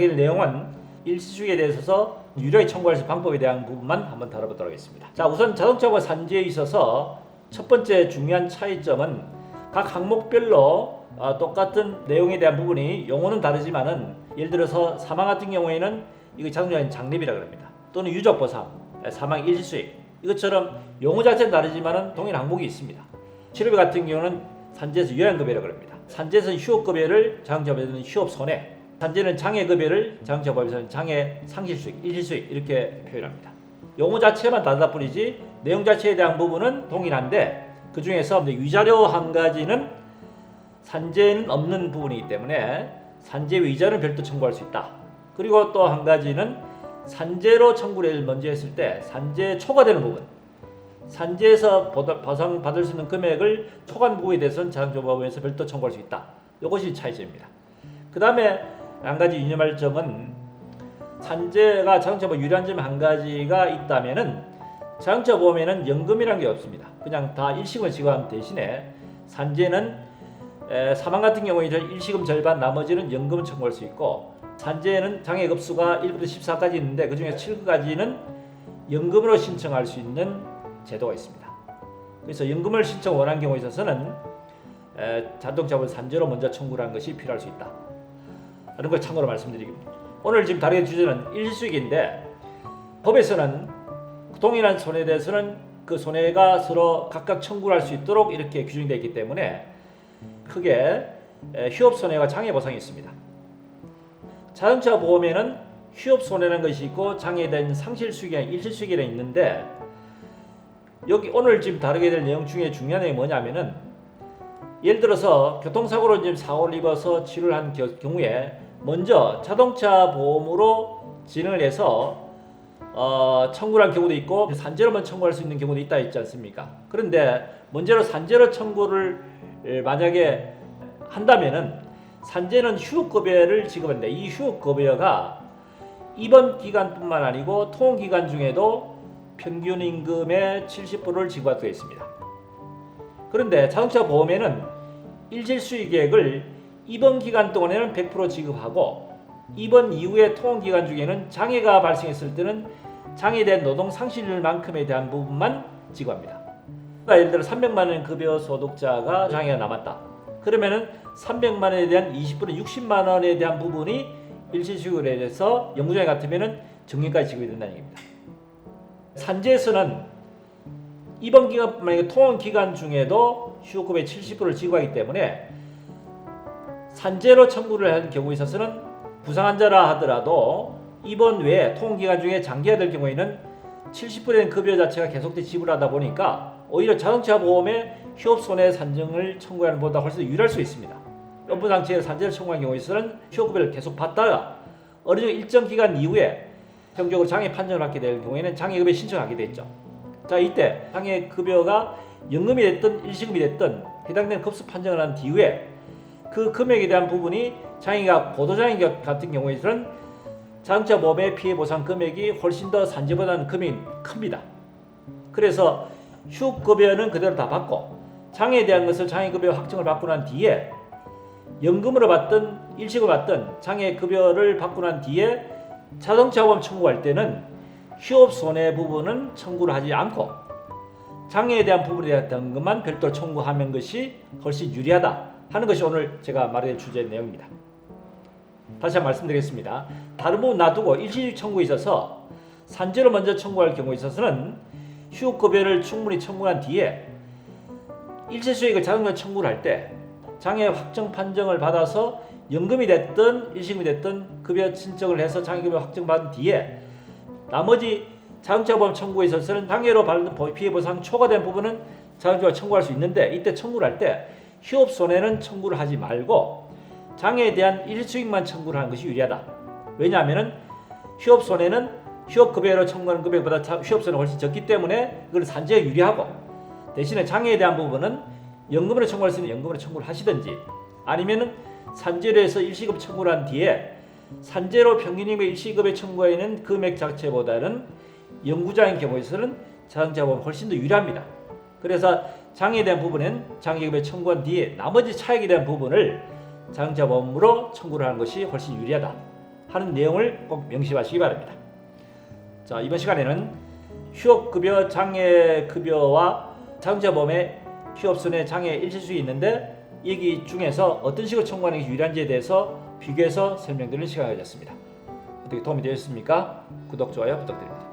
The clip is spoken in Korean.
될 내용은 일시주기에 대해서 유리하게 청구할 수 있는 방법에 대한 부분만 한번 다뤄보도록 하겠습니다. 자, 우선 자동차와 산지에 있어서 첫 번째 중요한 차이점은 각 항목별로 어, 똑같은 내용에 대한 부분이 용어는 다르지만은 예를 들어서 사망 같은 경우에는 이거 자동차는 장립이라 그럽니다. 또는 유족 보상, 사망 일시수익 이것처럼 용어 자체는 다르지만은 동일한 항목이 있습니다. 치료비 같은 경우는 산재에서 요양급여라 그럽니다. 산재에서는 휴업급여를 자동차법에서는 휴업 손해, 산재는 장애 급여를 자동차법에서는 장애 상실 수익, 일시수익 이렇게 표현합니다. 용어 자체만 다르다 뿐이지 내용 자체에 대한 부분은 동일한데 그 중에서 위자료 한 가지는 산재는 없는 부분이기 때문에 산재 위자료는 별도 청구할 수 있다. 그리고 또 한 가지는 산재로 청구를 먼저 했을 때 산재 초과되는 부분 산재에서 보상 받을 수 있는 금액을 초과한 부분에 대해서는 자동차법원에서 별도 청구할 수 있다. 이것이 차이점입니다. 그 다음에 한 가지 유념할 점은 산재가 자동차 보험 유리한 점 한 가지가 있다면은 자동차 보험에는 연금이라는 게 없습니다. 그냥 다 일시금을 지급하는 대신에 산재는 에, 사망 같은 경우에는 일시금 절반 나머지는 연금을 청구할 수 있고 산재는 장애 급수가 1부터 14까지 있는데 그 중에 7까지는 연금으로 신청할 수 있는 제도가 있습니다. 그래서 연금을 신청 원하는 경우에 있어서는 에, 자동차 보험 산재로 먼저 청구를 하는 것이 필요할 수 있다. 하는 걸 참고로 말씀드리겠습니다. 오늘 지금 다루는 주제는 일시수익인데 법에서는 동일한 손해에 대해서는 그 손해가 서로 각각 청구를 할 수 있도록 이렇게 규정이 되어 있기 때문에 크게 에, 휴업 손해와 장애 보상이 있습니다. 자동차 보험에는 휴업 손해라는 것이 있고 장애된 상실 수익이나 일시 수익이 있는데 여기 오늘 지금 다루게 될 내용 중에 중요한 내용이 뭐냐면은 예를 들어서 교통사고로 지금 사고를 입어서 치료를 한 겨- 경우에 먼저 자동차 보험으로 진행을 해서 어, 청구를 한 경우도 있고 산재로만 청구할 수 있는 경우도 있다 있지 않습니까? 그런데 먼저로 산재로 청구를 에, 만약에 한다면은 산재는 휴업급여를 지급한다. 이 휴업급여가 입원 기간뿐만 아니고 통원 기간 중에도 평균 임금의 70%를 지급하게 되어 있습니다. 그런데 자동차 보험에는 일질 수익액을 입원 기간 동안에는 100% 지급하고 입원 이후의 통원 기간 중에는 장애가 발생했을 때는 대한 노동 상실률만큼에 대한 부분만 지급합니다. 그러니까 예를 들어 300만 원 급여 소득자가 장애가 남았다. 그러면은 300만 원에 대한 20% 60만 원에 대한 부분이 일시수익으로 해서 영구장애 같으면은 정년까지 지급이 된다는 얘기입니다. 산재에서는 입원 기간뿐만 아니라 통원 기간 중에도 휴업금의 70%를 지급하기 때문에 산재로 청구를 한 경우에 있어서는 부상 환자라 하더라도 입원 외에 통원 기간 중에 장기화 될 경우에는 70%의 급여 자체가 계속돼 지불하다 보니까 오히려 자동차 보험의 휴업 손해 산정을 청구하는 것보다 훨씬 더 유리할 수 있습니다. 업무 장치에 산재를 청구한 경우에서는 휴업급여를 계속 받다가 어느 정도 일정 기간 이후에 최종적으로 장애 판정을 받게 될 경우에는 장애급여 신청하게 되죠. 자 이때 장애급여가 연금이 됐든 일시금이 됐든 해당되는 급수 판정을 한 뒤에 그 금액에 대한 부분이 장애가 고도장애 같은 경우에는 자동차 보험의 피해 보상 금액이 훨씬 더 산재보다는 금액이 큽니다. 그래서 휴급여는 그대로 다 받고 장애에 대한 것을 장애급여 확정을 받고 난 뒤에 연금으로 받든 일시금 받든 장애급여를 받고 난 뒤에 자동차 보험 청구할 때는 휴업 손해 부분은 청구를 하지 않고 장애에 대한 부분에 대한 것만 별도로 청구하는 것이 훨씬 유리하다 하는 것이 오늘 제가 말할 주제 내용입니다. 다시 한번 말씀드리겠습니다. 부분 놔두고 일시 청구에 있어서 산재로 먼저 청구할 경우에 있어서는 휴급여를 충분히 청구한 뒤에 일시 수익을 자동차 청구를 할 때 장애 확정 판정을 받아서 연금이 됐든 일시금이 됐든 급여 신청을 해서 장애급여 확정받은 뒤에 나머지 자동차 보험 청구에 있어서는 장애로 받는 보- 피해 보상 초과된 부분은 자동차가 청구할 수 있는데 이때 청구를 할 때 휴업 손해는 청구를 하지 말고 장애에 대한 일수익만 청구를 하는 것이 유리하다. 왜냐하면은 휴업 손해는 휴업 급여로 청구하는 금액보다 자- 휴업 손해가 훨씬 적기 때문에 그걸 산재에 유리하고 대신에 장애에 대한 부분은 연금으로 청구할 수 있는 연금으로 청구를 하시든지 아니면은 산재로 해서 일시급 청구를 한 뒤에 산재로 평균임의 일시급에 청구하는 금액 자체보다는 영구장인 경우에서는 자동차 보험 훨씬 더 유리합니다. 그래서 장애에 대한 부분은 장애급에 청구한 뒤에 나머지 차액에 대한 부분을 자동차 보험으로 청구를 하는 것이 훨씬 유리하다. 하는 내용을 꼭 명심하시기 바랍니다. 자 이번 시간에는 휴업급여 장애급여와 자동차보험의 휴업선의 장애 일시수이 있는데 여기 중에서 어떤 식으로 청구하는 게 유리한지에 대해서 비교해서 설명드리는 시간이 되었습니다. 어떻게 도움이 되셨습니까? 구독, 좋아요 부탁드립니다.